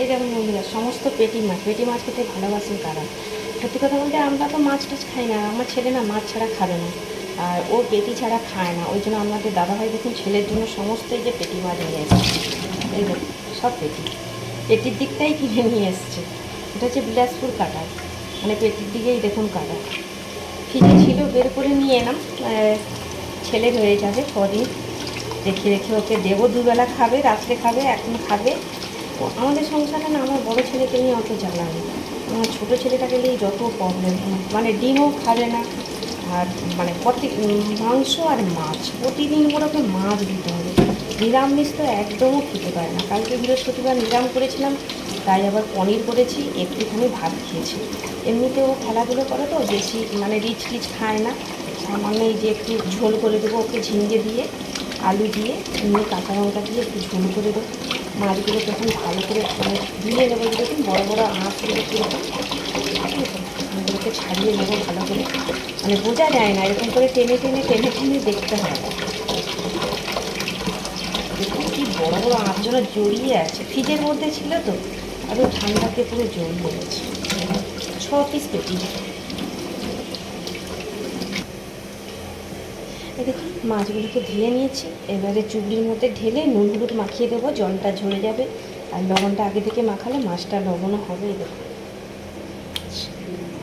এই যেমন বন্ধুরা, সমস্ত পেটি মাছ পেটি মাছ খেতে ভালোবাসেন কারা? সত্যি কথা বলতে আমরা তো মাছ টাছ খাই না, আমার ছেলে না মাছ ছাড়া খাবে না, আর ও পেটি ছাড়া খায় না, ওই জন্য আমাদের দাদাভাই দেখুন ছেলের জন্য সমস্ত এই যে পেটি মাছ নিয়ে এসেছে। এই দেখুন, সব পেটি। পেটির দিকটাই কিনে নিয়ে এসছে। এটা হচ্ছে বিলাসপুর কাটা মানে পেটির দিকেই দেখুন কাটা। ফ্রিজে ছিল, বের করে নিয়ে এলাম ছেলে হয়ে যাবে কদিন রেখে রেখে ওকে দেবো, দুবেলা খাবে, রাত্রে খাবে, এখন খাবে। আমাদের সংসারে না, আমার বড় ছেলেকে নিয়ে অত জ্বালা নেই। আমার ছোটো ছেলেটাকে নিয়ে যত প্রবলেম মানে ডিমও খাবে না। আর মানে প্রতি, মাংস আর মাছ, প্রতিদিন ওকে মাছ দিতে হবে। নিরামিষ তো একদমও খেতে পারে না। কালকে বৃহস্পতিবার নিরাম করেছিলাম, তাই আবার পনির করেছি, একটুখানি ভাত খেয়েছি। এমনিতেও খেলাধুলো করে তো, বেশি মানে রিচ টিচ খায় না। সামান্য এই যে একটু ঝোল করে দেবো ওকে ঝিঙ্গে দিয়ে, আলু দিয়ে, এমনি কাঁচা লঙ্কা দিয়ে একটু ঝোল করে দেবো। মাছগুলো তখন ভালো করে মানে ধুয়ে নেব যেরকম বড়ো বড়ো আঁচগুলো কীরকম ছাড়িয়ে নেব ভালো করে। মানে বোঝা যায় না, এরকম করে টেনে টেনে টেনে টেনে দেখতে হয়। দেখুন কি বড় বড় আঁচগুলো জড়িয়ে আছে। ফ্রিজের মধ্যে ছিল তো আরও ঠান্ডাতে পুরো জড়িয়ে গেছে ছ পিস পেটি। দেখুন মাছগুলোকে ধুয়ে নিয়েছি। এবারে চুবড়ির মধ্যে ঢেলে নুন হলুদ মাখিয়ে দেবো, জলটা ঝরে যাবে। আর লবণটা আগে থেকে মাখালে মাছটা লবণও হবে। দেখুন